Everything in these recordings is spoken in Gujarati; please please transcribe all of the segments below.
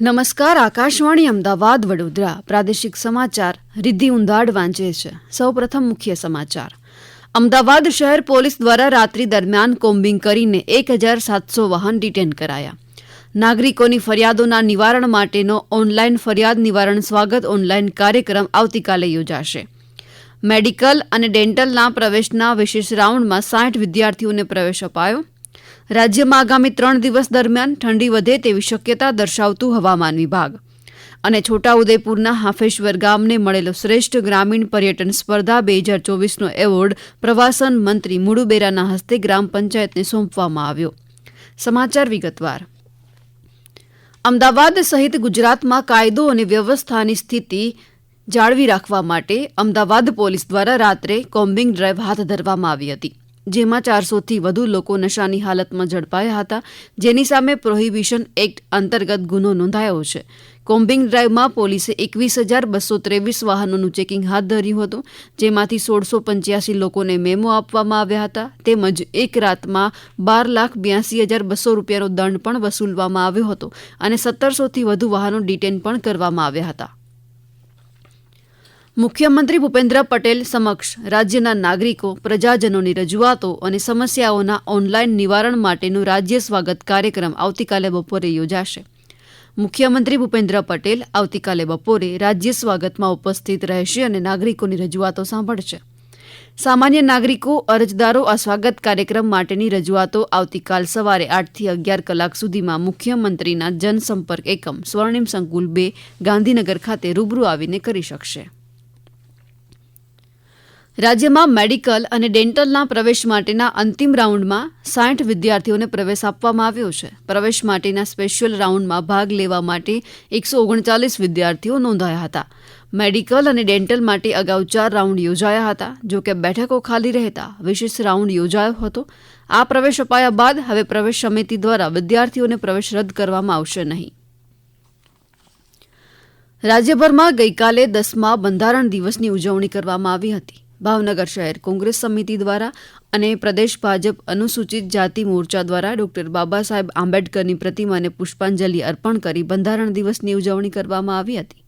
નમસ્કાર, આકાશવાણી અમદાવાદ, વડોદરા. પ્રાદેશિક સમાચાર રિદ્ધિ ઉંધાડ વાંચે છે. સૌપ્રથમ મુખ્ય સમાચાર. અમદાવાદ શહેર પોલીસ દ્વારા રાત્રિ દરમિયાન કોમ્બિંગ કરીને એક હજાર સાતસો વાહન ડિટેન કરાયા. નાગરિકોની ફરિયાદોના નિવારણ માટેનો ઓનલાઈન ફરિયાદ નિવારણ સ્વાગત ઓનલાઈન કાર્યક્રમ આવતીકાલે યોજાશે. મેડિકલ અને ડેન્ટલના પ્રવેશના વિશેષ રાઉન્ડમાં સાઠ વિદ્યાર્થીઓને પ્રવેશ અપાયો. રાજ્યમાં આગામી ત્રણ દિવસ દરમિયાન ઠંડી વધે તેવી શક્યતા દર્શાવતું હવામાન વિભાગ. અને છોટાઉદેપુરના હાફેશ્વર ગામને મળેલો શ્રેષ્ઠ ગ્રામીણ પર્યટન સ્પર્ધા બે હજાર ચોવીસનો એવોર્ડ પ્રવાસન મંત્રી મુડુબેરાના હસ્તે ગ્રામ પંચાયતને સોંપવામાં આવ્યો. સમાચાર વિગતવાર. અમદાવાદ સહિત ગુજરાતમાં કાયદો અને વ્યવસ્થાની સ્થિતિ જાળવી રાખવા માટે અમદાવાદ પોલીસ દ્વારા રાત્રે કોમ્બિંગ ડ્રાઈવ હાથ ધરવામાં આવી હતી. જેમાં ચારસોથી વધુ લોકો નશાની હાલતમાં ઝડપાયા હતા. જેની સામે પ્રોહિબિશન એક્ટ અંતર્ગત ગુનો નોંધાયો છે. કોમ્બિંગ ડ્રાઈવમાં પોલીસે એકવીસ હજાર બસો ત્રેવીસ વાહનોનું ચેકિંગ હાથ ધર્યું હતું, જેમાંથી સોળસો પંચ્યાસી લોકોને મેમો આપવામાં આવ્યા હતા. તેમજ એક રાતમાં બાર લાખ બ્યાસી હજાર બસો રૂપિયાનો દંડ પણ વસૂલવામાં આવ્યો હતો અને સત્તરસોથી વધુ વાહનો ડિટેન પણ કરવામાં આવ્યા હતા. મુખ્યમંત્રી ભૂપેન્દ્ર પટેલ સમક્ષ રાજ્યના નાગરિકો, પ્રજાજનોની રજૂઆતો અને સમસ્યાઓના ઓનલાઈન નિવારણ માટેનું રાજ્ય સ્વાગત કાર્યક્રમ આવતીકાલે બપોરે યોજાશે. મુખ્યમંત્રી ભૂપેન્દ્ર પટેલ આવતીકાલે બપોરે રાજ્ય સ્વાગતમાં ઉપસ્થિત રહેશે અને નાગરિકોની રજૂઆતો સાંભળશે. સામાન્ય નાગરિકો, અરજદારો આ સ્વાગત કાર્યક્રમ માટેની રજૂઆતો આવતીકાલ સવારે આઠથી અગિયાર કલાક સુધીમાં મુખ્યમંત્રીના જનસંપર્ક એકમ, સ્વર્ણિમ સંકુલ બે, ગાંધીનગર ખાતે રૂબરૂ આવીને કરી શકશે. રાજ્યમાં મેડિકલ અને ડેન્ટલના પ્રવેશ માટેના અંતિમ રાઉન્ડમાં સાઠ વિદ્યાર્થીઓને પ્રવેશ આપવામાં આવ્યો છે. પ્રવેશ માટેના સ્પેશિયલ રાઉન્ડમાં ભાગ લેવા માટે એકસો ઓગણચાલીસ વિદ્યાર્થીઓ નોંધાયા હતા. મેડિકલ અને ડેન્ટલ માટે અગાઉ ચાર રાઉન્ડ યોજાયા હતા. જો કે બેઠકો ખાલી રહેતા વિશેષ રાઉન્ડ યોજાયો હતો. આ પ્રવેશ અપાયા બાદ હવે પ્રવેશ સમિતિ દ્વારા વિદ્યાર્થીઓને પ્રવેશ રદ કરવામાં આવશે નહીં. રાજ્યભરમાં ગઈકાલે દસમા બંધારણ દિવસની ઉજવણી કરવામાં આવી હતી. ભાવનગર શહેર કોંગ્રેસ સમિતિ દ્વારા અને પ્રદેશ ભાજપ અનુસૂચિત જાતિ મોરચા દ્વારા ડોક્ટર બાબા સાહેબ આંબેડકરની પ્રતિમાને પુષ્પાંજલિ અર્પણ કરી બંધારણ દિવસની ઉજવણી કરવામાં આવી હતી.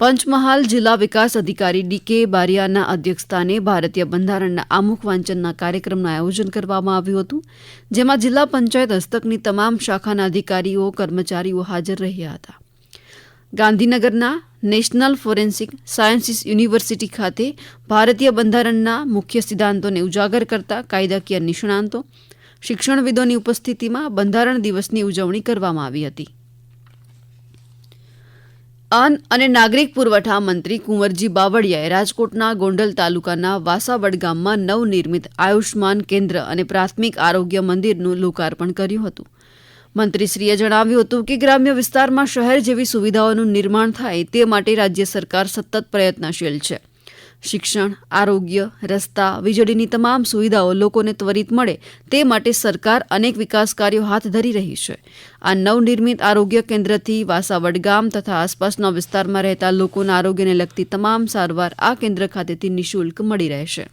પંચમહાલ જિલ્લા વિકાસ અધિકારી ડી કે બારિયાના અધ્યક્ષસ્થાને ભારતીય બંધારણના આમુખ વાંચનના કાર્યક્રમનું આયોજન કરવામાં આવ્યું હતું, જેમાં જિલ્લા પંચાયત હસ્તકની તમામ શાખાના અધિકારીઓ, કર્મચારીઓ હાજર રહ્યા હતા. ગાંધીનગરના નેશનલ ફોરેન્સિક સાયન્સીસ યુનિવર્સિટી ખાતે ભારતીય બંધારણના મુખ્ય સિદ્ધાંતોને ઉજાગર કરતા કાયદાકીય નિષ્ણાંતો, શિક્ષણવિદોની ઉપસ્થિતિમાં બંધારણ દિવસની ઉજવણી કરવામાં આવી હતી. અન્ન અને નાગરિક પુરવઠા મંત્રી કુંવરજી બાવળિયાએ રાજકોટના ગોંડલ તાલુકાના વાસાવડ ગામમાં નવનિર્મિત આયુષ્માન કેન્દ્ર અને પ્રાથમિક આરોગ્ય મંદિરનું લોકાર્પણ કર્યું હતું. મંત્રીશ્રીએ જણાવ્યું હતું કે ગ્રામ્ય વિસ્તારમાં શહેર જેવી સુવિધાઓનું નિર્માણ થાય તે માટે રાજ્ય સરકાર સતત પ્રયત્નશીલ છે. શિક્ષણ, આરોગ્ય, રસ્તા, વીજળીની તમામ સુવિધાઓ લોકોને ત્વરિત મળે તે માટે સરકાર અનેક વિકાસ કાર્યો હાથ ધરી રહી છે. આ નવનિર્મિત આરોગ્ય કેન્દ્રથી વાસાવડ ગામ તથા આસપાસના વિસ્તારમાં રહેતા લોકોના આરોગ્યને લગતી તમામ સારવાર આ કેન્દ્ર ખાતેથી નિઃશુલ્ક મળી રહેશે.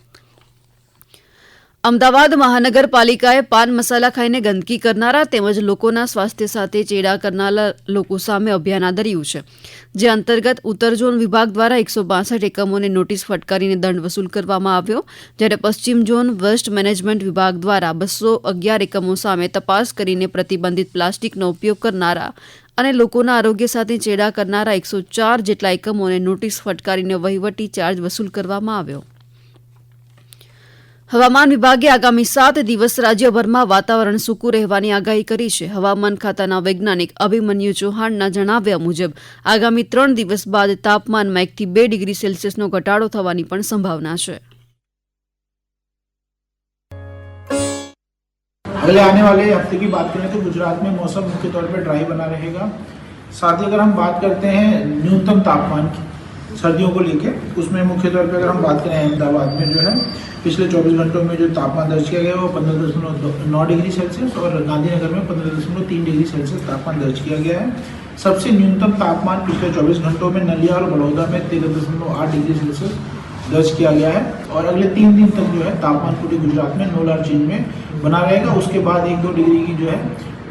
અમદાવાદ મહાનગરપાલિકાએ પાન મસાલા ખાઈને ગંદકી કરનારા તેમજ લોકોના સ્વાસ્થ્ય સાથે ચેડા કરનારા લોકો સામે અભિયાન આદર્યું છે, જે અંતર્ગત ઉત્તર ઝોન વિભાગ દ્વારા એકસો બાસઠ એકમોને નોટિસ ફટકારીને દંડ વસૂલ કરવામાં આવ્યો, જ્યારે પશ્ચિમ ઝોન વેસ્ટ મેનેજમેન્ટ વિભાગ દ્વારા બસો અગિયાર એકમો સામે તપાસ કરીને પ્રતિબંધિત પ્લાસ્ટિકનો ઉપયોગ કરનારા અને લોકોના આરોગ્ય સાથે ચેડા કરનારા એકસો ચાર જેટલા એકમોને નોટિસ ફટકારીને વહીવટી ચાર્જ વસૂલ કરવામાં આવ્યો. હવામાન વિભાગે આગામી સાત દિવસ રાજ્યભરમાં વાતાવરણ સૂકું રહેવાની આગાહી કરી છે હવામાન ખાતાના વૈજ્ઞાનિક અભિમન્યુ ચૌહાણના જણાવ્યા મુજબ આગામી ત્રણ દિવસ બાદ તાપમાનમાં એકથી બે ડિગ્રી સેલ્સિયસનો ઘટાડો થવાની પણ સંભાવના છે अगले आने वाले हफ्ते की बात करें तो गुजरात में मौसम मुख्य तौर पर ड्राई बना रहेगा साथ ही अगर हम बात करते हैं न्यूनतम तापमान की सर्दियों को लेके, उसमें मुख्य तौर पर अगर हम बात करें, अहमदाबाद में जो है, पिछले 24 घंटों में जो तापमान दर्ज किया गया वो पंद्रह दशमलव नौ डिग्री सेल्सियस और गांधीनगर में पंद्रह दशमलव तीन डिग्री सेल्सियस तापमान दर्ज किया गया है। सबसे न्यूनतम तापमान पिछले 24 घंटों में नलिया और बड़ौदा में तेरह दशमलव आठ डिग्री सेल्सियस दर्ज किया गया है और अगले तीन दिन तक जो है, तापमान पूरे गुजरात में नो लार चेंज में बना रहेगा। उसके बाद एक दो डिग्री की जो है,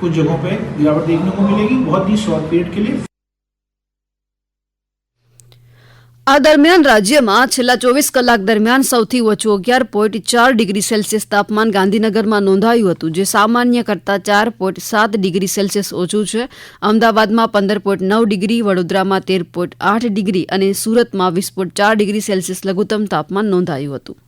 कुछ जगहों पे गिरावट देखने को मिलेगी। बहुत ही शॉर्ट पीरियड के लिए આ દરમિયાન રાજ્યમાં છેલ્લા ચોવીસ કલાક દરમિયાન સૌથી ઓછું અગિયાર પોઈન્ટ ચાર ડિગ્રી સેલ્સિયસ તાપમાન ગાંધીનગરમાં નોંધાયું હતું, જે સામાન્ય કરતાં ચાર પોઈન્ટ સાત ડિગ્રી સેલ્સિયસ ઓછું છે. અમદાવાદમાં પંદર પોઈન્ટ નવ ડિગ્રી, વડોદરામાં તેર પોઈન્ટ આઠ ડિગ્રી અને સુરતમાં વીસ પોઈન્ટ ચાર ડિગ્રી સેલ્સિયસ લઘુત્તમ તાપમાન નોંધાયું હતું.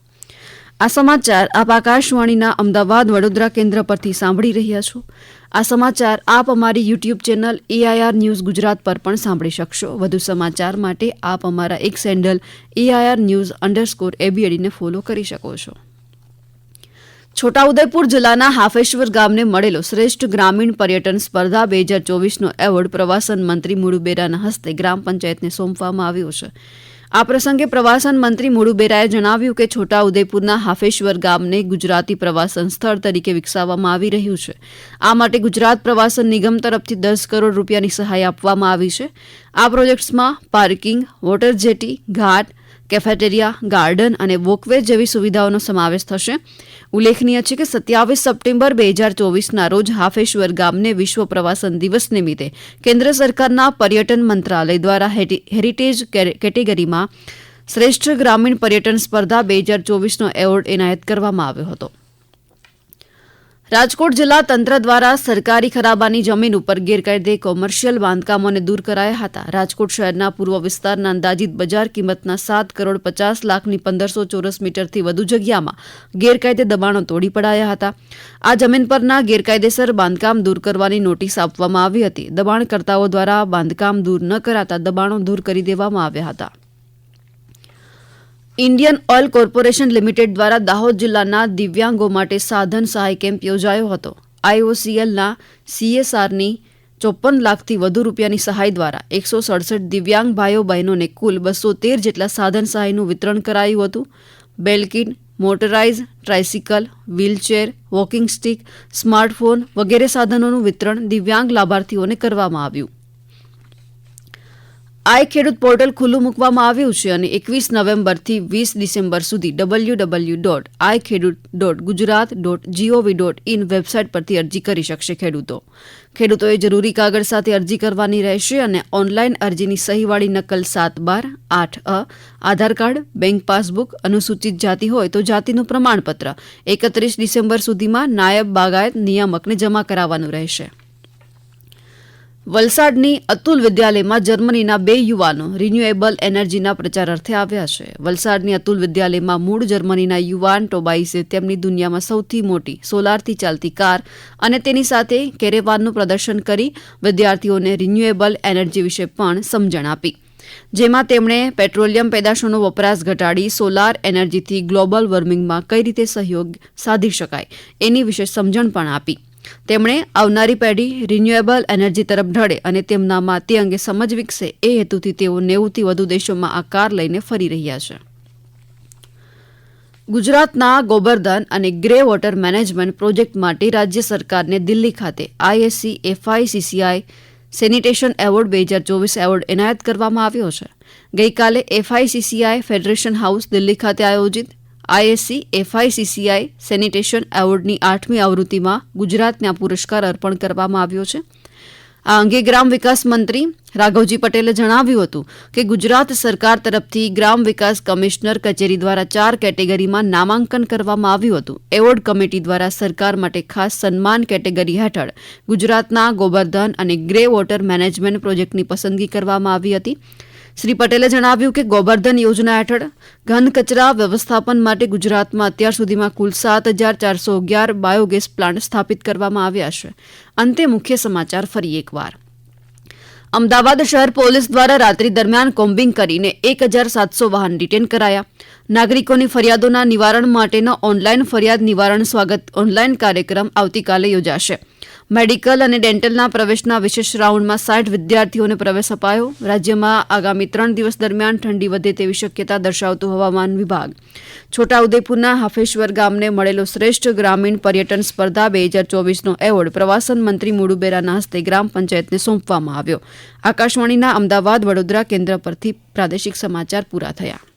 આ સમાચાર આપ આકાશવાણીના અમદાવાદ વડોદરા કેન્દ્ર પરથી સાંભળી રહ્યા છો. આ સમાચાર આપ અમારી YouTube channel AIR news Gujarat પર પણ સાંભળી શકશો. વધુ સમાચાર માટે આપ અમારા એક સેન્ડલ એઆઈઆર ન્યૂઝ અંડરસ્કોર એબીએડીને ફોલો કરી શકો છો. છોટાઉદેપુર જિલ્લાના હાફેશ્વર ગામને મળેલો શ્રેષ્ઠ ગ્રામીણ પર્યટન સ્પર્ધા બે હજાર ચોવીસનો એવોર્ડ પ્રવાસન મંત્રી મુળુબેરાના હસ્તે ગ્રામ પંચાયતને સોંપવામાં આવ્યો છે. આ પ્રસંગે પ્રવાસન મંત્રી મુળુબેરાએ જણાવ્યું કે છોટાઉદેપુરના હાફેશ્વર ગામને ગુજરાતી પ્રવાસન સ્થળ તરીકે વિકસાવવામાં આવી રહ્યું છે. આ માટે ગુજરાત પ્રવાસન નિગમ તરફથી દસ કરોડ રૂપિયાની સહાય આપવામાં આવી છે. આ પ્રોજેક્ટ્સમાં પાર્કિંગ, વોટર જેટી, ઘાટ કેફેટેરિયા, ગાર્ડન અને વોકવે જેવી સુવિધાઓનો સમાવેશ થશે. ઉલ્લેખનીય છે કે સત્યાવીસ સપ્ટેમ્બર બે હજાર ચોવીસના રોજ હાફેશ્વર ગામને વિશ્વ પ્રવાસન દિવસ નિમિત્તે કેન્દ્ર સરકારના પર્યટન મંત્રાલય દ્વારા હેરિટેજ કેટેગરીમાં શ્રેષ્ઠ ગ્રામીણ પર્યટન સ્પર્ધા બે હજાર ચોવીસનો એવોર્ડ એનાયત કરવામાં આવ્યો હતો. રાજકોટ જિલ્લા તંત્ર દ્વારા સરકારી ખરાબાની જમીન ઉપર ગેરકાયદે કોમર્શિયલ બાંધકામોને દૂર કરાયા હતા. રાજકોટ શહેરના પૂર્વ વિસ્તારના અંદાજિત બજાર કિંમતના સાત કરોડ પચાસ લાખની પંદરસો ચોરસ મીટરથી વધુ જગ્યામાં ગેરકાયદે દબાણો તોડી પડાયા હતા. આ જમીન પરના ગેરકાયદેસર બાંધકામ દૂર કરવાની નોટિસ આપવામાં આવી હતી. દબાણકર્તાઓ દ્વારા બાંધકામ દૂર ન કરાતા દબાણો દૂર કરી દેવામાં આવ્યા હતા. ઇન્ડિયન ઓઇલ કોર્પોરેશન લિમિટેડ દ્વારા દાહોદ જિલ્લાના દિવ્યાંગો માટે સાધન સહાય કેમ્પ યોજાયો હતો. આઈઓસીએલના સીએસઆરની ચોપન લાખથી વધુ રૂપિયાની સહાય દ્વારા એકસો સડસઠ દિવ્યાંગ ભાઈઓ બહેનોને કુલ બસો તેર જેટલા સાધન સહાયનું વિતરણ કરાયું હતું. બેલકિન, motorise, tricycle, wheelchair, walking stick, smartphone વગેરે સાધનોનું વિતરણ દિવ્યાંગ લાભાર્થીઓને કરવામાં આવ્યું. આઈ ખેડૂત પોર્ટલ ખુલ્લું મૂકવામાં આવ્યું છે અને એકવીસ નવેમ્બરથી વીસ ડિસેમ્બર સુધી ડબલ્યુ ડબલ્યુ ડોટ આઈ ખેડૂત dot Gujarat dot G O V dot in website પરથી અરજી કરી શકશે ખેડૂતો. ખેડૂતોએ જરૂરી કાગળ સાથે અરજી કરવાની રહેશે અને ઓનલાઈન અરજીની સહીવાળી નકલ સાત બાર આઠ અ, આધાર કાર્ડ, બેંક પાસબુક, અનુસૂચિત જાતિ હોય તો જાતિનું પ્રમાણપત્ર. એકત્રીસ ડિસેમ્બર સુધીમાં નાયબ બાગાયત નિયામકને જમા કરાવવાનું રહેશે. વલસાડની અતુલ વિદ્યાલયમાં જર્મનીના બે યુવાનો રિન્યુએબલ એનર્જીના પ્રચાર અર્થે આવ્યા છે. વલસાડની અતુલ વિદ્યાલયમાં મૂળ જર્મનીના યુવાન ટોબાઇસે તેમની દુનિયામાં સૌથી મોટી સોલારથી ચાલતી કાર અને તેની સાથે કેરેવાનનું પ્રદર્શન કરી વિદ્યાર્થીઓને રિન્યુએબલ એનર્જી વિશે પણ સમજણ આપી. જેમાં તેમણે પેટ્રોલિયમ પેદાશોનો વપરાશ ઘટાડી સોલાર એનર્જીથી ગ્લોબલ વોર્મિંગમાં કઈ રીતે સહયોગ સાધી શકાય એની વિશે સમજણ પણ આપી. તેમણે આવનારી પેઢી રિન્યુએબલ એનર્જી તરફ ઢળે અને તેમનામાં તે અંગે સમજ વિકસે. એ હેતુથી તેઓ નેવુંથી વધુ દેશોમાં આ કાર લઈને ફરી રહ્યા છે. ગુજરાતના ગોબરધન અને ગ્રે વોટર મેનેજમેન્ટ પ્રોજેક્ટ માટે રાજ્ય સરકારને દિલ્હી ખાતે આઈએસસી, એફઆઈસીસીઆઈ સેનિટેશન એવોર્ડ બે હજાર ચોવીસ એવોર્ડ એનાયત કરવામાં આવ્યો છે. ગઈકાલે એફઆઈસીસીઆઈ ફેડરેશન હાઉસ દિલ્હી ખાતે આયોજિત આઈએસસી, એફઆઈસીસીઆઈ, સેનિટેશન એવોર્ડની આઠમી આવૃત્તિમાં ગુજરાતને આ પુરસ્કાર અર્પણ કરવામાં આવ્યો છે. આ અંગે ગ્રામ વિકાસ મંત્રી રાઘવજી પટેલે જણાવ્યું હતું કે ગુજરાત સરકાર તરફથી ગ્રામ વિકાસ કમિશનર કચેરી દ્વારા ચાર કેટેગરીમાં નામાંકન કરવામાં આવ્યું હતું. એવોર્ડ કમિટી દ્વારા સરકાર માટે ખાસ સન્માન કેટેગરી હેઠળ ગુજરાતના ગોબરધન અને ગ્રે વોટર મેનેજમેન્ટ પ્રોજેક્ટની પસંદગી કરવામાં આવી હતી. શ્રી પટેલે જણાવ્યું કે ગોબર્ધન યોજના હેઠળ ઘન કચરા વ્યવસ્થાપન માટે ગુજરાતમાં અત્યાર સુધીમાં કુલ સાત હજાર ચારસો અગિયાર બાયોગેસ પ્લાન્ટ સ્થાપિત કરવામાં આવ્યા છે. અંતે મુખ્ય સમાચાર ફરી એકવાર. અમદાવાદ શહેર પોલીસ દ્વારા રાત્રિ દરમિયાન કોમ્બિંગ કરીને એક હજાર સાતસો વાહન ડિટેન કરાયા. નાગરિકોની ફરિયાદોના નિવારણ માટેનો ઓનલાઈન ફરિયાદ નિવારણ સ્વાગત ઓનલાઈન કાર્યક્રમ આવતીકાલે યોજાશે. મેડિકલ અને ડેન્ટલના પ્રવેશના વિશેષ રાઉન્ડમાં સાઠ વિદ્યાર્થીઓને પ્રવેશ અપાયો. રાજ્યમાં આગામી ત્રણ દિવસ દરમિયાન ઠંડી વધે તેવી શક્યતા દર્શાવતું હવામાન વિભાગ. છોટાઉદેપુરના હાફેશ્વર ગામને મળેલો શ્રેષ્ઠ ગ્રામીણ પર્યટન સ્પર્ધા બે હજાર ચોવીસનો એવોર્ડ પ્રવાસન મંત્રી મુડુબેરાના હસ્તે ગ્રામ પંચાયતને સોંપવામાં આવ્યો. આકાશવાણીના અમદાવાદ વડોદરા કેન્દ્ર પરથી પ્રાદેશિક સમાચાર પૂરા થયા.